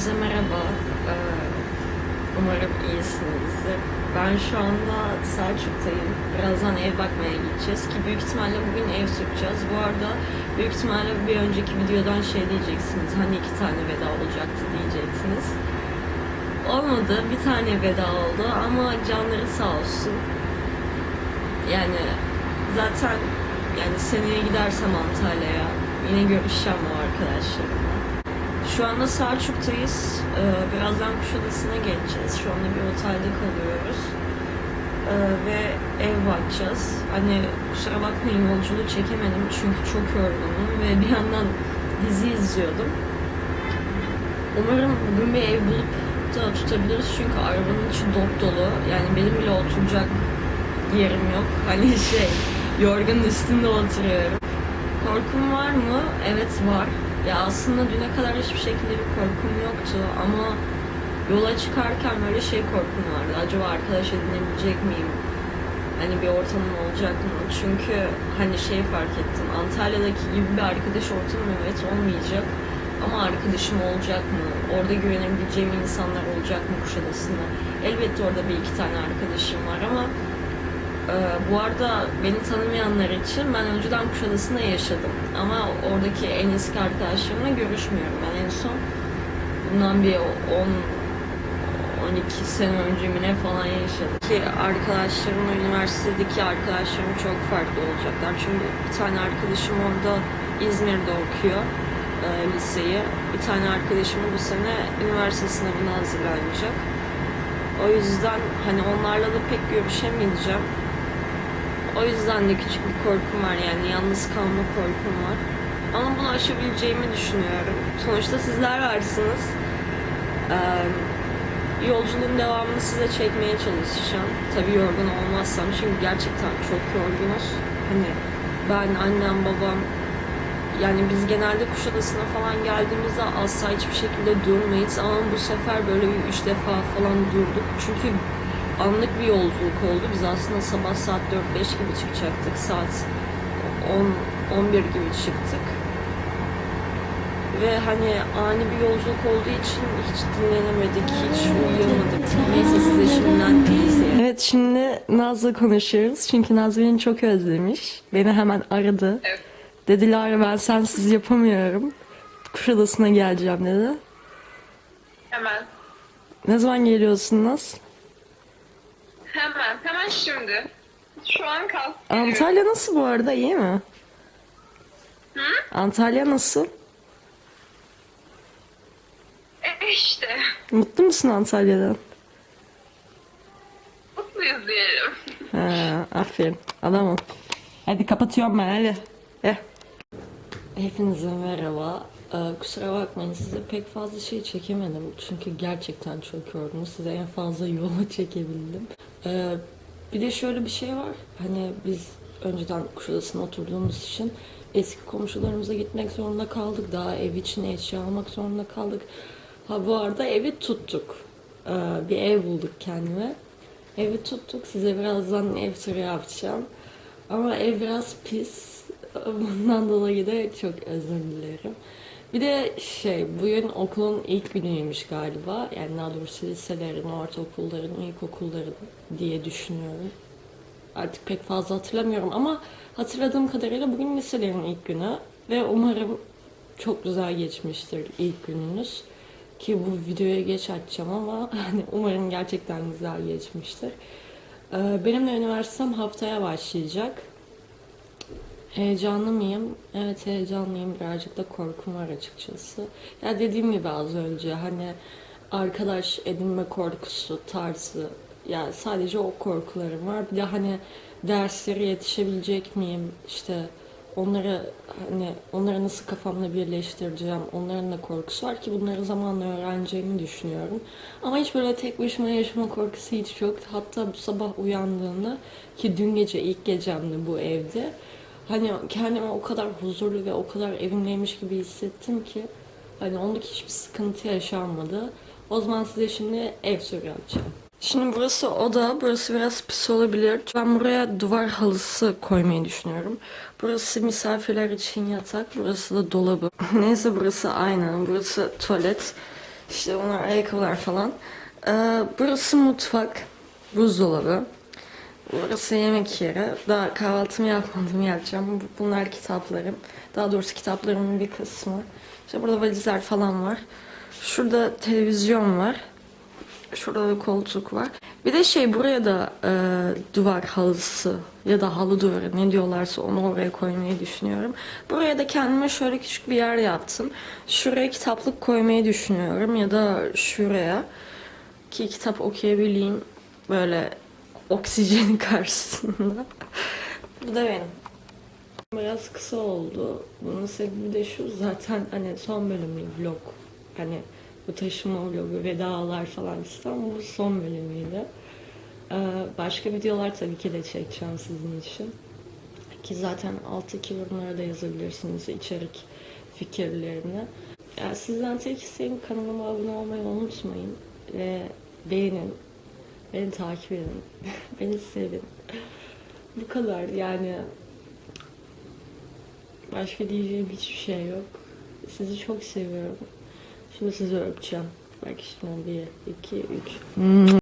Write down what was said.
Hepinize merhaba. Ee, umarım iyisinizdir. Ben şu anda Selçuk'tayım. Birazdan ev bakmaya gideceğiz ki büyük ihtimalle bugün ev tutacağız. Bu arada büyük ihtimalle bir önceki videodan şey diyeceksiniz. Hani iki tane veda olacaktı diyeceksiniz. Olmadı. Bir tane veda oldu ama canları sağ olsun. Yani zaten yani seneye gidersem Antalya'ya yine görüşeceğim o arkadaşlarımla. Şu anda Selçuk'tayız. Ee, birazdan Kuşadası'na geçeceğiz. Şu anda bir otelde kalıyoruz. Ee, ve ev bakacağız. Hani kusura bakmayın yolculuğu çekemedim çünkü çok yorgunum ve bir yandan dizi izliyordum. Umarım bugün bir ev bulup da tutabiliriz çünkü arabanın içi dop dolu. Yani benim bile oturacak yerim yok. Hani şey, yorganın üstünde oturuyorum. Korkum var mı? Evet var. Ya aslında düne kadar hiçbir şekilde bir korkum yoktu ama yola çıkarken böyle şey korkum vardı. Acaba arkadaş edinebilecek miyim? Hani bir ortamım olacak mı? Çünkü hani şey fark ettim. Antalya'daki gibi bir arkadaş ortamım evet olmayacak. Ama arkadaşım olacak mı? Orada güvenebileceğim insanlar olacak mı Kuşadası'nda? Elbette orada bir iki tane arkadaşım var ama ee, bu arada beni tanımayanlar için ben önceden Kuşadası'nda yaşadım. Ama oradaki en eski arkadaşlarımla görüşmüyorum. Ben en son bundan bir 10 12 sene önce mi ne falan yaşadım. Ki arkadaşlarımla üniversitedeki arkadaşlarım çok farklı olacaklar. Çünkü bir tane arkadaşım orada İzmir'de okuyor e, liseyi. Bir tane arkadaşım bu sene üniversite sınavına hazırlanacak. O yüzden hani onlarla da pek görüşemeyeceğim. O yüzden de küçük bir korkum var yani yalnız kalma korkum var. Ama bunu aşabileceğimi düşünüyorum. Sonuçta sizler varsınız. Ee, yolculuğun devamını size çekmeye çalışacağım. Tabii yorgun olmazsam çünkü gerçekten çok yorgunuz. Hani ben, annem, babam yani biz genelde Kuşadası'na falan geldiğimizde asla hiçbir şekilde durmayız ama bu sefer böyle bir üç defa falan durduk. Çünkü anlık bir yolculuk oldu. Biz aslında sabah saat 4-5 gibi çıkacaktık. Saat 10 11 gibi çıktık. Ve hani ani bir yolculuk olduğu için hiç dinlenemedik, hiç uyuyamadık. Neyse size şimdiden iyi Evet şimdi Naz'la konuşuyoruz. Çünkü Naz beni çok özlemiş. Beni hemen aradı. Evet. Dedi Lara ben sensiz yapamıyorum. Kuşadası'na geleceğim dedi. Hemen. Ne zaman geliyorsun Naz? Hemen. Hemen şimdi. Şu an kalk. Antalya nasıl bu arada iyi mi? Hı? Antalya nasıl? E işte. Mutlu musun Antalya'dan? Mutluyuz diyelim. Ha, aferin. Adamım. Hadi kapatıyorum ben hadi. Eh. Hepinize merhaba. Ee, kusura bakmayın size pek fazla şey çekemedim. Çünkü gerçekten çok yorgunum. Size en fazla yola çekebildim. Ee, bir de şöyle bir şey var. Hani biz önceden Kuşadası'na oturduğumuz için eski komşularımıza gitmek zorunda kaldık. Daha ev için eşya almak zorunda kaldık. Ha bu arada evi tuttuk. Ee, bir ev bulduk kendime. Evi tuttuk. Size birazdan ev turu yapacağım. Ama ev biraz pis. Bundan dolayı da çok özür dilerim. Bir de şey, bugün okulun ilk günüymüş galiba. Yani daha doğrusu liselerin, ortaokulların, ilkokulların diye düşünüyorum. Artık pek fazla hatırlamıyorum ama hatırladığım kadarıyla bugün liselerin ilk günü. Ve umarım çok güzel geçmiştir ilk gününüz. Ki bu videoya geç açacağım ama hani umarım gerçekten güzel geçmiştir. Ee, Benim de üniversitem haftaya başlayacak. Heyecanlı mıyım? Evet heyecanlıyım. Birazcık da korkum var açıkçası. Ya dediğim gibi az önce hani arkadaş edinme korkusu tarzı ya sadece o korkularım var. Bir de hani derslere yetişebilecek miyim? İşte onları hani onları nasıl kafamla birleştireceğim? Onların da korkusu var ki bunları zamanla öğreneceğimi düşünüyorum. Ama hiç böyle tek başıma yaşama korkusu hiç yok. Hatta bu sabah uyandığımda ki dün gece ilk gecemdi bu evde. Hani kendimi o kadar huzurlu ve o kadar evimdeymiş gibi hissettim ki hani ondaki hiçbir sıkıntı yaşanmadı. O zaman size şimdi ev turu. Şimdi burası oda, burası biraz pis olabilir. Ben buraya duvar halısı koymayı düşünüyorum. Burası misafirler için yatak, burası da dolabı. Neyse burası aynı, burası tuvalet. İşte bunlar ayakkabılar falan. Ee, burası mutfak. Buzdolabı. Burası yemek yeri. Daha kahvaltımı yapmadım yapacağım. Bu- Bunlar kitaplarım. Daha doğrusu kitaplarımın bir kısmı. İşte burada valizler falan var. Şurada televizyon var. Şurada koltuk var. Bir de şey buraya da e, duvar halısı ya da halı duvarı ne diyorlarsa onu oraya koymayı düşünüyorum. Buraya da kendime şöyle küçük bir yer yaptım. Şuraya kitaplık koymayı düşünüyorum ya da şuraya ki kitap okuyabileyim böyle oksijenin karşısında. Bu da benim. Biraz kısa oldu. Bunun sebebi de şu zaten hani son bölümü vlog. Hani bu taşıma vlogu, vedalar falan İstanbul bu son bölümüydü. Ee, başka videolar tabii ki de çekeceğim sizin için. Ki zaten alttaki yorumlara da yazabilirsiniz içerik fikirlerini. Yani sizden tek isteğim kanalıma abone olmayı unutmayın. Ve beğenin. Beni takip edin. Beni sevin. Bu kadar yani. Başka diyeceğim hiçbir şey yok. Sizi çok seviyorum. Şimdi sizi öpeceğim. Belki şimdi bir, iki, üç.